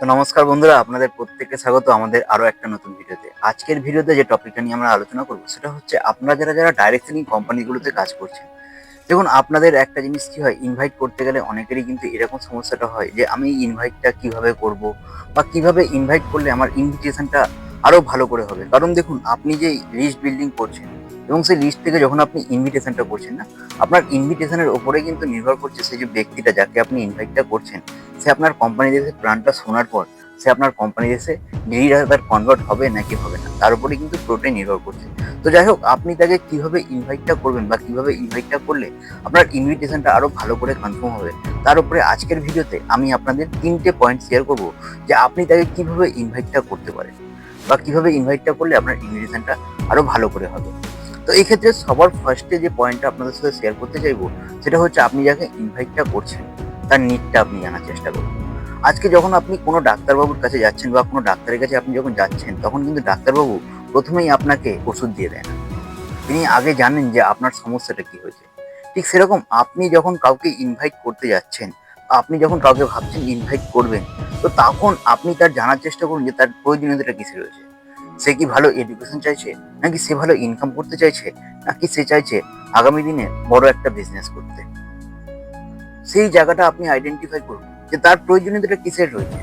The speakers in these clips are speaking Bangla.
তো নমস্কার বন্ধুরা, আপনাদের প্রত্যেককে স্বাগত আমাদের আরও একটা নতুন ভিডিওতে। আজকের ভিডিওতে যে টপিকটা নিয়ে আমরা আলোচনা করব, সেটা হচ্ছে আপনারা যারা যারা ডাইরেক্ট সেলিং কোম্পানিগুলোতে কাজ করছেন, দেখুন আপনাদের একটা জিনিস কি হয় ইনভাইট করতে গেলে অনেকেরই কিন্তু এরকম সমস্যাটা হয় যে, আমি ইনভাইটটা কীভাবে করব বা কীভাবে ইনভাইট করলে আমার ইনভিটেশনটা আরও ভালো করে হবে? কারণ দেখুন, আপনি যে লিস্ট বিল্ডিং করছেন এবং সেই লিস্ট থেকে যখন আপনি ইনভিটেশনটা করছেন না, আপনার ইনভিটেশনের ওপরে কিন্তু নির্ভর করছে সেই যে ব্যক্তিটা যাকে আপনি ইনভাইটটা করছেন, সে আপনার কোম্পানি এসে প্ল্যানটা শোনার পর, সে আপনার কোম্পানি এসে ডিলিডার কনভার্ট হবে নাকি হবে না, তার উপরে কিন্তু পুরোটাই নির্ভর করছে। তো যাই হোক, আপনি তাকে কীভাবে ইনভাইটটা করবেন বা কীভাবে ইনভাইটটা করলে আপনার ইনভিটেশনটা আরও ভালো করে কনফার্ম হবে, তার উপরে আজকের ভিডিওতে আমি আপনাদের তিনটে পয়েন্ট শেয়ার করব যে আপনি তাকে কীভাবে ইনভাইটটা করতে পারেন বা কীভাবে ইনভাইটটা করলে আপনার ইনভিটেশনটা আরও ভালো করে হবে। তো এই ক্ষেত্রে সবার ফার্স্টে যে পয়েন্টটা আপনাদের সাথে শেয়ার করতে চাইব, সেটা হচ্ছে আপনি যাকে ইনভাইটটা করছেন, তার নিটটা আপনি জানার চেষ্টা করুন। আজকে যখন আপনি কোনো ডাক্তারবাবুর কাছে যাচ্ছেন বা কোনো ডাক্তারের কাছে আপনি যখন যাচ্ছেন, তখন কিন্তু ডাক্তারবাবু প্রথমেই আপনাকে ওষুধ দিয়ে দেন তিনি আগে জানেন যে আপনার সমস্যাটা কি হয়েছে। ঠিক সেরকম আপনি যখন কাউকে ইনভাইট করতে যাচ্ছেন, আপনি যখন কাউকে ভাবছেন ইনভাইট করবেন, তো তখন আপনি তার জানার চেষ্টা করুন যে তার প্রয়োজনীয়তাটা কিসে রয়েছে। সে কি ভালো এডুকেশন চাইছে? নাকি সে ভালো ইনকাম করতে চাইছে? নাকি সে চাইছে আগামী দিনে বড় একটা বিজনেস করতে? সেই জায়গাটা আপনি আইডেন্টিফাই করুন যে তার প্রয়োজনীয়তাটা কিসের রয়েছে।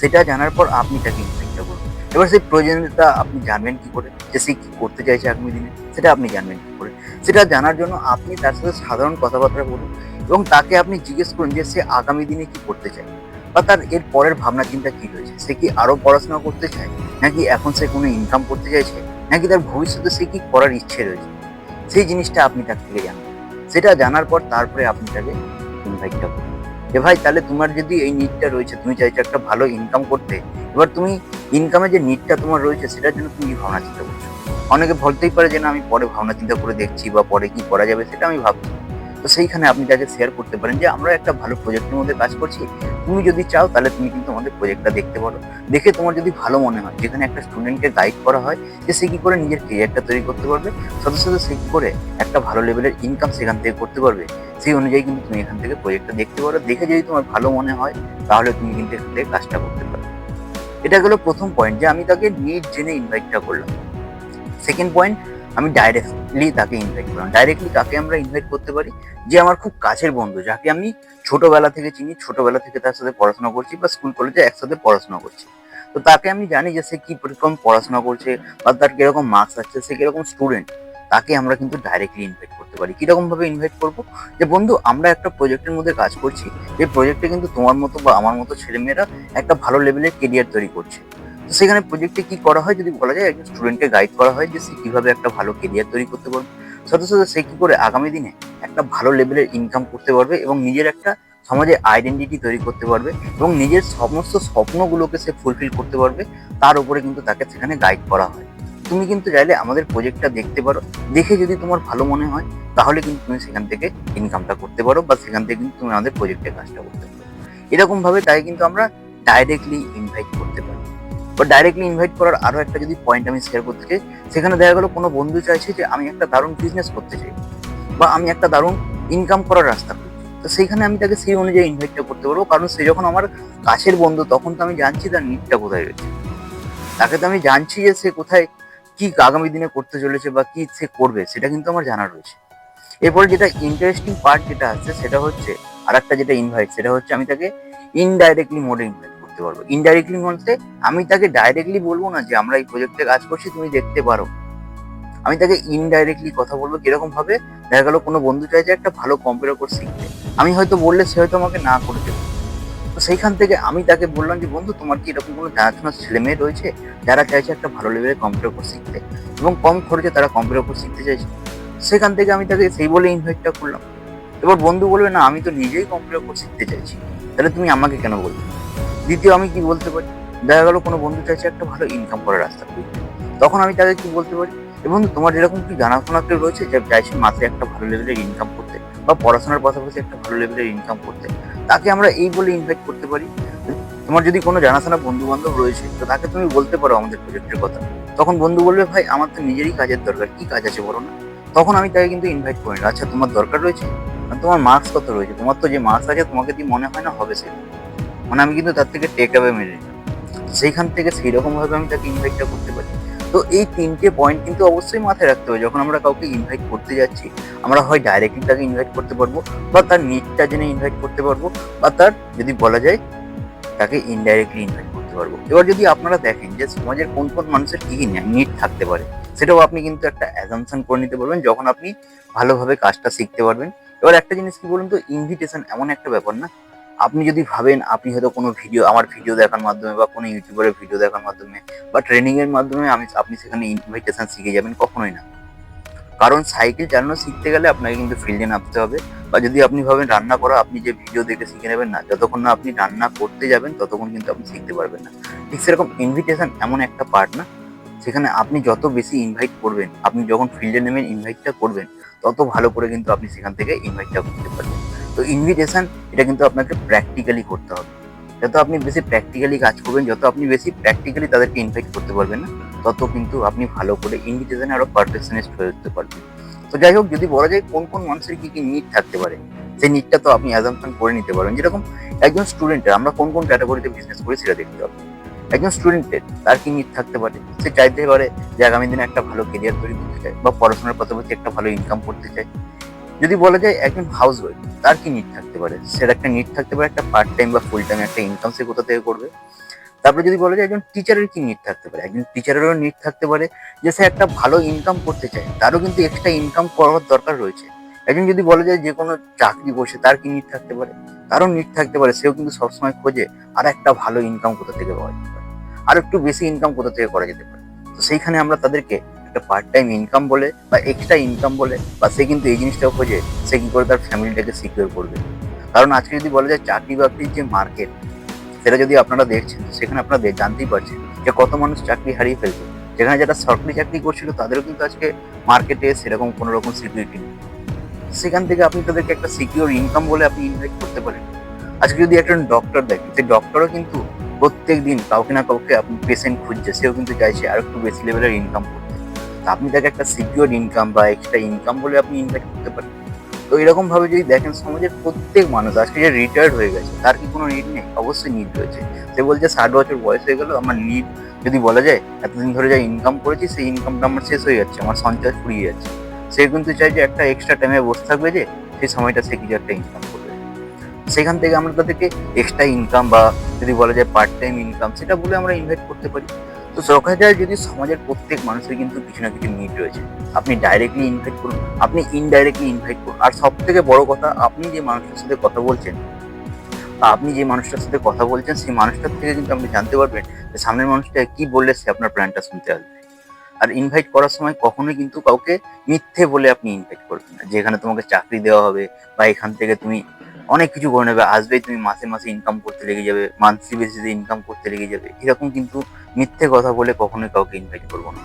সেটা জানার পর আপনি তাকে ইনভাইটটা করুন। এবার সেই প্রয়োজনীয়তা আপনি জানবেন কি করে? যে সে কী করতে চাইছে আগামী দিনে? সেটা আপনি জানবেন কি করে? সেটা জানার জন্য আপনি তার সাথে সাধারণ কথাবার্তা বলুন এবং তাকে আপনি জিজ্ঞেস করুন যে সে আগামী দিনে কি করতে চায়। বা তার এর পরের ভাবনা চিন্তা কি রয়েছে? সে কি আরও পড়াশোনা করতে চায়? নাকি এখন সে কোনো ইনকাম করতে চাইছে? নাকি তার ভবিষ্যতে সে কি করার ইচ্ছে রয়েছে? সেই জিনিসটা আপনি তার থেকে জানুন সেটা জানার পর তারপরে আপনি তাকে ইনভাইটটা করুন যে ভাই, তাহলে তোমার যদি এই নিডটা রয়েছে, তুমি চাইছো একটা ভালো ইনকাম করতে, এবার তুমি ইনকামের যে নিটটা তোমার রয়েছে, সেটার জন্য তুমি ভাবনা চিন্তা করছ? অনেকে বলতেই পারে যে, না, আমি পরে ভাবনা চিন্তা করে দেখছি বা পরে কি করা যাবে? সেটা আমি ভাবছি। তো সেইখানে আপনি তাকে শেয়ার করতে পারেন যে আমরা একটা ভালো প্রজেক্টের মধ্যে কাজ করছি। তুমি যদি চাও, তাহলে তুমি কিন্তু আমাদের প্রজেক্টটা দেখতে পারো। দেখে তোমার যদি ভালো মনে হয়, যেখানে একটা স্টুডেন্টকে গাইড করা হয়, যে সে কি করে নিজের কেরিয়ারটা তৈরি করতে পারবে, সাথে সাথে সে কি করে একটা ভালো লেভেলের ইনকাম সেখান থেকে করতে পারবে, সেই অনুযায়ী কিন্তু তুমি এখান থেকে প্রজেক্টটা দেখতে পারো। দেখে যদি তোমার ভালো মনে হয়, তাহলে তুমি কিন্তু এখান থেকে কাজটা করতে পারো। এটা গেলো প্রথম পয়েন্ট যে, আমি তাকে নিড জেনে ইনভাইটটা করলাম। সেকেন্ড পয়েন্ট আমি ডাইরেক্টলি তাকে ইনভাইট করলাম। ডাইরেক্টলি কাকে আমরা ইনভাইট করতে পারি? যে আমার খুব কাছের বন্ধু, যাকে আমি ছোটবেলা থেকে চিনি, ছোটবেলা থেকে তার সাথে পড়াশোনা করছি বা স্কুল কলেজে একসাথে পড়াশোনা করছি। তো তাকে আমি জানি যে সে কী রকম পড়াশোনা করছে বা তার কীরকম মার্কস আসছে সে কীরকম স্টুডেন্ট তাকে আমরা কিন্তু ডাইরেক্টলি ইনভাইট করতে পারি। কীরকমভাবে ইনভাইট করব? যে বন্ধু, আমরা একটা প্রজেক্টের মধ্যে কাজ করছি। যে প্রজেক্টে কিন্তু তোমার মতো বা আমার মতো ছেলেমেয়েরা একটা ভালো লেভেলের কেরিয়ার তৈরি করছে। তো সেখানে প্রজেক্টে কি করা হয় যদি বলা যায়, একজন স্টুডেন্টকে গাইড করা হয় যে সে কীভাবে একটা ভালো কেরিয়ার তৈরি করতে পারবে। সাথে সাথে সে কী করে আগামী দিনে একটা ভালো লেভেলের ইনকাম করতে পারবে এবং নিজের একটা সমাজে আইডেন্টিটি তৈরি করতে পারবে এবং নিজের সমস্ত স্বপ্নগুলোকে সে ফুলফিল করতে পারবে, তার উপরে কিন্তু তাকে সেখানে গাইড করা হয়। তুমি কিন্তু চাইলে আমাদের প্রজেক্টটা দেখতে পারো। দেখে যদি তোমার ভালো মনে হয়, তাহলে কিন্তু তুমি সেখান থেকে ইনকামটা করতে পারো বা সেখান থেকে কিন্তু তুমি আমাদের প্রজেক্টের কাজটা করতে পারো। এরকমভাবে তাই কিন্তু আমরা ডাইরেক্টলি ইনভাইট করতে পারি। বা ডাইরেক্টলি ইনভাইট করার আরও একটা যদি পয়েন্ট আমি শেয়ার করতে চাই, সেখানে দেখা গেলো কোনো বন্ধু চাইছে যে আমি একটা দারুণ বিজনেস করতে চাই, বা আমি একটা দারুণ ইনকাম করার রাস্তা তো সেইখানে আমি তাকে সেই অনুযায়ী ইনভাইটটা করতে পারব, কারণ সে যখন আমার কাছের বন্ধু, তখন তো আমি জানছি তার নিটটা কোথায় রয়েছে। তাকে তো আমি জানছি যে সে কোথায়, কি আগামী দিনে করতে চলেছে বা কি সে করবে, সেটা কিন্তু আমার জানা রয়েছে। এরপরে যেটা ইন্টারেস্টিং পার্ট যেটা আছে, সেটা হচ্ছে আর একটা যেটা ইনভাইট সেটা হচ্ছে আমি তাকে ইনডাইরেক্টলি মোডে ইনভাইট করতে পারব। ইনডাইরেক্টলি বলতে আমি তাকে ডাইরেক্টলি বলব না যে, আমরা এই প্রজেক্টে কাজ করছি, তুমি দেখতে পারো। আমি তাকে ইনডাইরেক্টলি কথা বলব কীরকম ভাবে, দেখা গেলো কোনো বন্ধু চাইছে একটা ভালো কম্পিউটার কোর্স শিখতে। আমি হয়তো বললে সে হয়তো আমাকে না করে দেবে। তো সেইখান থেকে আমি তাকে বললাম যে, বন্ধু, তোমার কি এরকম কোনো জানাশোনা ছেলে মেয়ে রয়েছে যারা চাইছে একটা ভালো লেভেলের কম্পিউটার কোর্স শিখতে? এবং কম খরচে তারা কম্পিউটার কোর্স শিখতে চাইছে। সেখান থেকে আমি তাকে সেই বলে ইনভাইটটা করলাম। এবার বন্ধু বলবে, না, আমি তো নিজেই কম্পিউটার কোর্স শিখতে চাইছি। তাহলে তুমি আমাকে কেন বলছো দ্বিতীয় আমি কি বলতে পারি? দেখা গেলো কোনো বন্ধু চাইছে একটা ভালো ইনকাম করার রাস্তা তখন আমি তাকে কি বলতে পারি? এবং তোমার যেরকম কি জানাশোনা কেউ রয়েছে, যে চাইছে মাসে একটা ভালো লেভেলের ইনকাম করতে বা পড়াশোনার পাশাপাশি একটা ভালো লেভেলের ইনকাম করতে, তাকে আমরা এই বলে ইনভাইট করতে পারি। তোমার যদি কোনো জানাশোনা বন্ধু বান্ধব রয়েছে, তো তাকে তুমি বলতে পারো আমাদের প্রজেক্টের কথা। তখন বন্ধু বলবে, ভাই, আমার তো নিজেরই কাজের দরকার, কি কাজ আছে বলো না? তখন আমি তাকে কিন্তু ইনভাইট করি আচ্ছা তোমার দরকার রয়েছে? আর তোমার মার্কস কত রয়েছে? তোমার তো যে মার্কস আছে, তোমাকে দিয়ে মনে হয় না হবে সে মানে আমি কিন্তু তার থেকে টেক অ্যাওয়ে মেনে নিলাম। সেইখান থেকে সেই রকমভাবে আমি তাকে ইনভাইটটা করতে পারি। তো এই তিনটে পয়েন্ট কিন্তু অবশ্যই মাথায় রাখতে হবে। যখন আমরা কাউকে ইনভাইট করতে যাচ্ছি, আমরা হয় ডাইরেক্টলি তাকে ইনভাইট করতে পারব বা তার নিটটা জেনে ইনভাইট করতে পারব বা তার যদি বলা যায়, তাকে ইনডাইরেক্টলি ইনভাইট করতে পারব। এবার যদি আপনারা দেখেন যে সমাজের কোন কোন মানুষের কী কী নিট থাকতে পারে, সেটাও আপনি কিন্তু একটা অ্যাজামশন করে নিতে পারবেন যখন আপনি ভালোভাবে কাজটা শিখতে পারবেন। এবার একটা জিনিস কি বলুন তো ইনভিটেশন এমন একটা ব্যাপার না আপনি যদি ভাবেন, আপনি হয়তো কোনো ভিডিও আমার ভিডিও দেখার মাধ্যমে বা কোনো ইউটিউবারের ভিডিও দেখার মাধ্যমে বা ট্রেনিংয়ের মাধ্যমে আমি, আপনি সেখানে ইনভিটেশন শিখে যাবেন কখনোই না। কারণ সাইকেল চালানো শিখতে গেলে আপনাকে কিন্তু ফিল্ডে নামতে হবে। বা যদি আপনি ভাবেন রান্না করা, আপনি যে ভিডিও দেখে শিখে নেবেন না, যতক্ষণ না আপনি রান্না করতে যাবেন, ততক্ষণ কিন্তু আপনি শিখতে পারবেন না। ঠিক সেরকম ইনভিটেশন এমন একটা পার্ট না, সেখানে আপনি যত বেশি ইনভাইট করবেন, আপনি যখন ফিল্ডে নেমেন ইনভাইটটা করবেন, তত ভালো করে কিন্তু আপনি সেখান থেকে ইনভাইটটা করতে পারবেন। তো ইনভিটেশন এটা কিন্তু আপনাকে প্র্যাকটিক্যালি করতে হবে। যত আপনি বেশি প্র্যাকটিক্যালি কাজ করবেন, যত আপনি বেশি প্র্যাকটিক্যালি তাদেরকে ইনভাইট করতে পারবেন না, তত কিন্তু আপনি ভালো করে ইনভিটেশনে আরও পারফেকশনিস্ট হয়ে উঠতে পারবেন। তো যাই হোক, যদি বলা যায় কোন কোন মানুষের কী কী নিড থাকতে পারে, সেই নিডটা তো আপনি অ্যাজাম্পশন করে নিতে পারেন যেরকম একজন স্টুডেন্টের আমরা কোন কোন ক্যাটাগরিতে বিজনেস করি সেটা দেখতে হবে। একজন স্টুডেন্টের তার কি নিড থাকতে পারে? সে চাইতে পারে যে আগামী দিনে একটা ভালো কেরিয়ার তৈরি করতে চায় বা পড়াশোনার পাশাপাশি একটা ভালো ইনকাম করতে চায়। যদি বলা যায় একজন হাউস ওয়াইফ তার কি নিড থাকতে পারে? সেটা একটা নিড থাকতে পারে, একটা পার্ট টাইম বা ফুল টাইম একটা ইনকাম সে কোথা থেকে করবে? তারপরে যদি বলা যায় একজন টিচারের কি নিড থাকতে পারে? একজন টিচারেরও নিট থাকতে পারে যে সে একটা ভালো ইনকাম করতে চায়, তারও কিন্তু এক্সট্রা ইনকাম করার দরকার রয়েছে। একজন যদি বলা যায় যে কোনো চাকরি বসে, তার কি নিড থাকতে পারে? তারও নিট থাকতে পারে, সেও কিন্তু সবসময় খোঁজে, আর একটা ভালো ইনকাম কোথা থেকে পাওয়া যেতে পারে? আর একটু বেশি ইনকাম কোথা থেকে করা যেতে পারে? তো সেইখানে আমরা তাদেরকে একটা পার্ট টাইম ইনকাম বলে বা এক্সট্রা ইনকাম বলে বা সে কিন্তু এই জিনিসটাও খোঁজে, সে কি করে তার ফ্যামিলিটাকে সিকিউর করবে? কারণ আজকে যদি বলা যায় চাকরি বাকরির যে মার্কেট সেটা যদি আপনারা দেখছেন, সেখানে আপনারা জানতেই পারছেন যে কত মানুষ চাকরি হারিয়ে ফেলছে। যেখানে যারা সরকারি চাকরি করছিল, তাদেরও কিন্তু আজকে মার্কেটে সেরকম কোনো রকম সিকিউরিটি নেই। সেখান থেকে আপনি তাদেরকে একটা সিকিউর ইনকাম বলে আপনি ইনভেস্ট করতে পারেন। আজকে যদি একজন ডক্টর দেখেন সেই ডক্টরও কিন্তু প্রত্যেক দিন কাউকে না কাউকে আপনি পেশেন্ট খুঁজছে, সেও কিন্তু চাইছে আর একটু বেশি লেভেলের ইনকাম করতে। আপনি তাকে একটা সিকিউর ইনকাম বা এক্সট্রা ইনকাম বলে আপনি ইনভেস্ট করতে পারেন। তো এরকম ভাবে যদি দেখেন সমাজের প্রত্যেক মানুষ আজকে যে রিটায়ার্ড হয়ে গেছে, তার কি কোনো নিড নেই? অবশ্যই নিড রয়েছে। সে বলছে, ষাট বছর বয়স হয়ে গেল, আমার নিড যদি বলা যায়, এতদিন ধরে যা ইনকাম করেছি, সেই ইনকামটা আমার শেষ হয়ে যাচ্ছে, আমার সঞ্চয় ফুরিয়ে যাচ্ছে। সে কিন্তু চাই যে একটা এক্সট্রা টাইমে বসে থাকবে যে, সেই সময়টা সে কিছু একটা ইনকাম করবে। সেখান থেকে আমরা তাদেরকে এক্সট্রা ইনকাম বা যদি বলা যায় পার্ট টাইম ইনকাম সেটা বলে আমরা ইনভাইট করতে পারি। তো সরকার যায় যদি সমাজের প্রত্যেক মানুষের কিন্তু কিছু না কিছু নিড রয়েছে। আপনি ডাইরেক্টলি ইনভাইট করুন, আপনি ইনডাইরেক্টলি ইনভাইট করুন। আর সব থেকে বড় কথা, আপনি যে মানুষটার সাথে কথা বলছেন, বা আপনি যে মানুষটার সাথে কথা বলছেন, সেই মানুষটার থেকে কিন্তু আপনি জানতে পারবেন যে সামনের মানুষটা কি বললে সে আপনার প্ল্যানটা শুনতে আসবে। আর ইনভাইট করার সময় কখনোই কিন্তু কাউকে মিথ্যে বলে আপনি ইনভাইট করবেন না। যেখানে তোমাকে চাকরি দেওয়া হবে, বা এখান থেকে তুমি অনেক কিছু করে নেবে আসবে তুমি মাসে মাসে ইনকাম করতে লেগে যাবে মান্থলি বেসিসে ইনকাম করতে লেগে যাবে। এরকম কিন্তু মিথ্যে কথা বলে কখনোই কাউকে ইনভাইট করব না।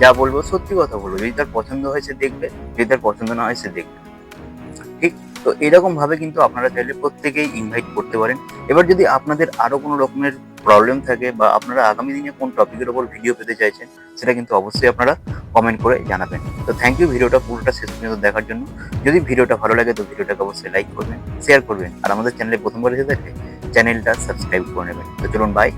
যা বলব সত্যি কথা বলব, যদি তার পছন্দ হয় সে দেখবে, যদি তার পছন্দ না হয় সে দেখবে। ঠিক? তো এরকমভাবে কিন্তু আপনারা চাইলে প্রত্যেকেই ইনভাইট করতে পারেন। এবার যদি আপনাদের আরও কোনো রকমের প্রবলেম থাকে বা আপনারা আগামী দিনে কোন টপিকের ওপর ভিডিও পেতে চাইছেন, সেটা কিন্তু অবশ্যই আপনারা কমেন্ট করে জানাবেন। তো থ্যাংক ইউ ভিডিওটা পুরোটা শেষ পর্যন্ত দেখার জন্য। যদি ভিডিওটা ভালো লাগে তো ভিডিওটাকে অবশ্যই লাইক করবেন শেয়ার করবেন। আর আমাদের চ্যানেলে প্রথমবার এসে থাকলে চ্যানেলটা সাবস্ক্রাইব করে নেবেন। তো চলুন বাই